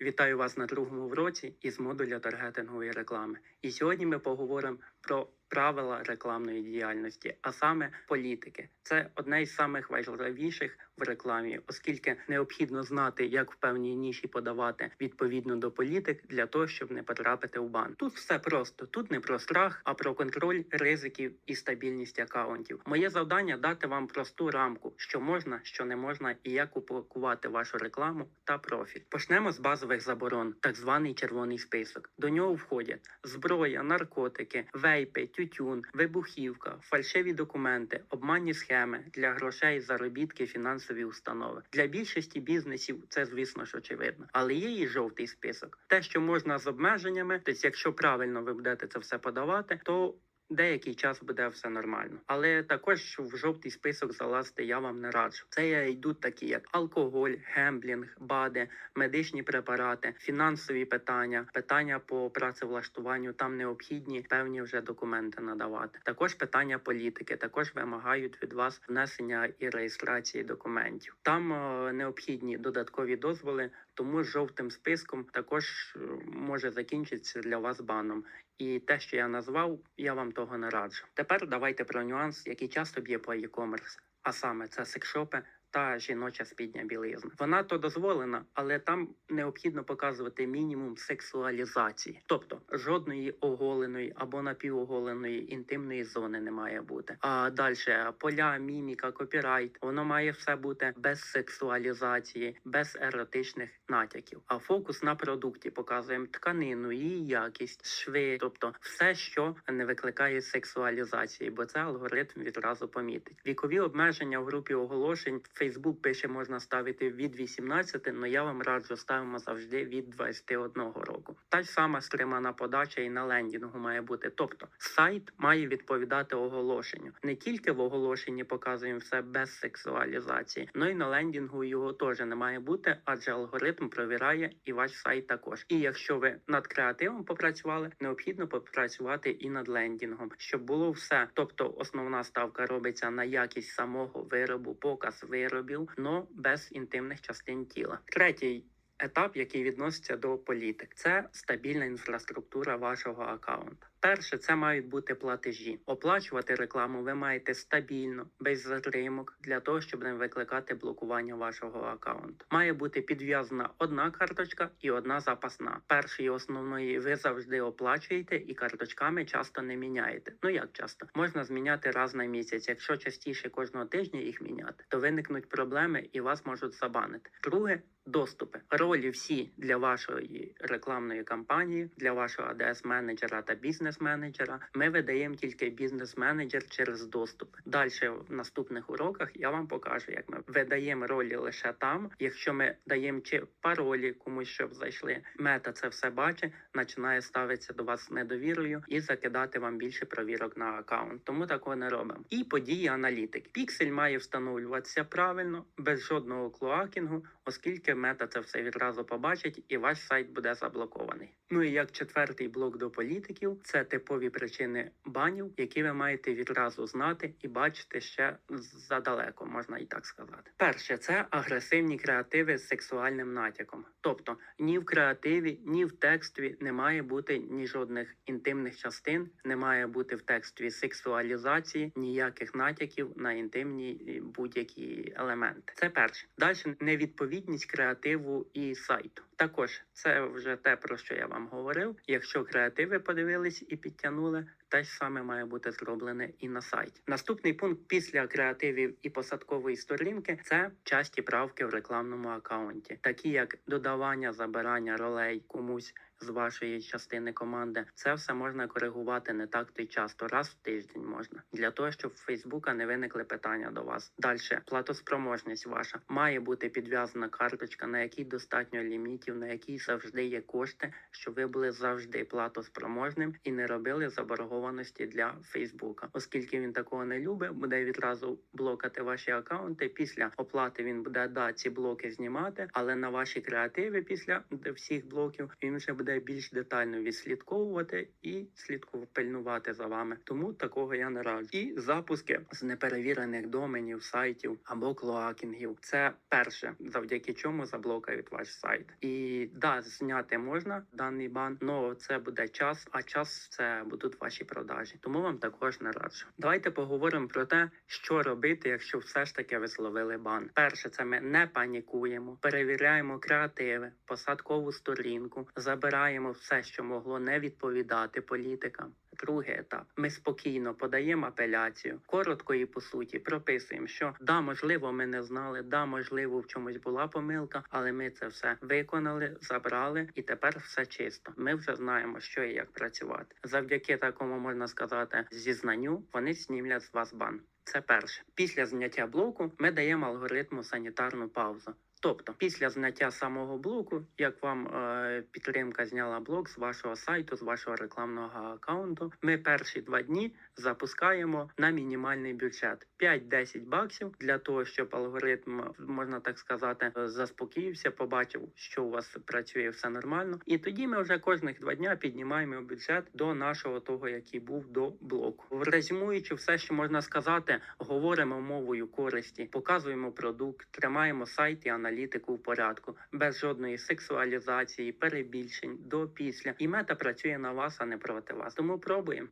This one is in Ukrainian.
Вітаю вас на другому уроці із модуля таргетингової реклами. І сьогодні ми поговоримо про правила рекламної діяльності, а саме політики. Це одне із самих важливіших в рекламі, оскільки необхідно знати, як в певній ніші подавати відповідно до політик для того, щоб не потрапити в бан. Тут все просто. Тут не про страх, а про контроль ризиків і стабільність акаунтів. Моє завдання дати вам просту рамку, що можна, що не можна, і як упакувати вашу рекламу та профіль. Почнемо з базових заборон, так званий червоний список. До нього входять зброя, наркотики, вейпи, тютюн, вибухівка, фальшиві документи, обманні схеми для грошей, заробітки, фінансові установи. Для більшості бізнесів це звісно ж очевидно, але є і жовтий список. Те, що можна з обмеженнями, тобто, якщо правильно ви будете це все подавати, то Деякий час буде все нормально, але також в жовтий список залазити я вам не раджу. Це йдуть такі, як алкоголь, гемблінг, бади, медичні препарати, фінансові питання, питання по працевлаштуванню. Там необхідні певні вже документи надавати. Також питання політики, також вимагають від вас внесення і реєстрації документів. Там е, необхідні додаткові дозволи, тому жовтим списком також е, може закінчитися для вас баном. І те, що я назвав, я вам того не раджу. Тепер давайте про нюанс, який часто б'є по e-commerce, а саме це секшопи та жіноча спідня білизна. Вона то дозволена, але там необхідно показувати мінімум сексуалізації, тобто жодної оголеної або напівоголеної інтимної зони не має бути. А далі поля, міміка, копірайт, воно має все бути без сексуалізації, без еротичних натяків. А фокус на продукті показуємо тканину, її якість, шви, тобто все, що не викликає сексуалізації, бо це алгоритм відразу помітить. Вікові обмеження в групі оголошень Facebook пише, можна ставити від 18, але я вам раджу ставимо завжди від 21 року. Та ж сама стримана подача і на лендінгу має бути. Тобто сайт має відповідати оголошенню. Не тільки в оголошенні показуємо все без сексуалізації, але й на лендінгу його теж не має бути, адже алгоритм провіряє і ваш сайт також. І якщо ви над креативом попрацювали, необхідно попрацювати і над лендінгом, щоб було все. Тобто основна ставка робиться на якість самого виробу, показ виробів, но без інтимних частин тіла. Третій. Етап, який відноситься до політик, це стабільна інфраструктура вашого аккаунта. Перше, це мають бути платежі. Оплачувати рекламу ви маєте стабільно, без затримок, для того, щоб не викликати блокування вашого аккаунту. Має бути підв'язана одна карточка і одна запасна. Першої основної ви завжди оплачуєте і карточками часто не міняєте. Ну як часто? Можна зміняти раз на місяць. Якщо частіше кожного тижня їх міняти, то виникнуть проблеми і вас можуть забанити. Друге. Доступи ролі всі для вашої рекламної кампанії, для вашого АДС-менеджера та бізнес-менеджера. Ми видаємо тільки бізнес-менеджер через доступ. Далі в наступних уроках я вам покажу, як ми видаємо ролі лише там. Якщо ми даємо чи паролі комусь, щоб зайшли, мета це все бачить, починає ставитися до вас недовірою і закидати вам більше провірок на аккаунт. Тому такого не робимо. І події аналітики. Піксель має встановлюватися правильно, без жодного клоакінгу, оскільки мета це все відразу побачить, і ваш сайт буде заблокований. Ну і як четвертий блок до політиків, це типові причини банів, які ви маєте відразу знати і бачити ще задалеко, можна і так сказати. Перше, це агресивні креативи з сексуальним натяком. Тобто ні в креативі, ні в текстові не має бути ні жодних інтимних частин, не має бути в текстові сексуалізації, ніяких натяків на інтимні будь-які елементи. Це перше. Далі невідповідність креативу і сайту. Також це вже те, про що я вам говорив. Якщо креативи подивились і підтягнули, те ж саме має бути зроблене і на сайті. Наступний пункт після креативів і посадкової сторінки це часті правки в рекламному аккаунті, такі як додавання, забирання ролей комусь. З вашої частини команди це все можна коригувати не так то й часто, раз в тиждень можна для того, щоб в Фейсбука не виникли питання до вас. Далі платоспроможність ваша має бути підв'язана карточка, на якій достатньо лімітів, на якій завжди є кошти, щоб ви були завжди платоспроможним і не робили заборгованості заборгованості для Фейсбука, оскільки він такого не любить, буде відразу блокати ваші акаунти. Після оплати він буде да ці блоки знімати, але на ваші креативи після всіх блоків він вже буде більш детально відслідковувати і слідкувати пильнувати за вами. Тому такого я не раджу. І запуски з неперевірених доменів, сайтів або клоакінгів. Це перше, завдяки чому заблокають ваш сайт. І да, зняти можна даний бан, але це буде час, а час це будуть ваші продажі. Тому вам також не раджу. Давайте поговоримо про те, що робити, якщо все ж таки ви зловили бан. Перше, це ми не панікуємо, перевіряємо креативи, посадкову сторінку, забираємо все, що могло не відповідати політикам. Другий етап. Ми спокійно подаємо апеляцію, коротко і по суті прописуємо, що да, можливо, ми не знали, да, можливо, в чомусь була помилка, але ми це все виконали, забрали, і тепер все чисто. Ми вже знаємо, що і як працювати. Завдяки такому можна сказати зізнанню, вони знімлять з вас бан. Це перше. Після зняття блоку ми даємо алгоритму санітарну паузу. Тобто, після зняття самого блоку, як вам е, підтримка зняла блок з вашого сайту, з вашого рекламного аккаунту, ми перші два дні запускаємо на мінімальний бюджет 5-10 баксів для того, щоб алгоритм, можна так сказати, заспокоївся, побачив, що у вас працює все нормально. І тоді ми вже кожних два дня піднімаємо бюджет до нашого того, який був до блоку. Резюмуючи все, що можна сказати, говоримо мовою користі, показуємо продукт, тримаємо сайт і аналітику в порядку, без жодної сексуалізації, перебільшень до після. І мета працює на вас, а не проти вас. Тому пробуємо.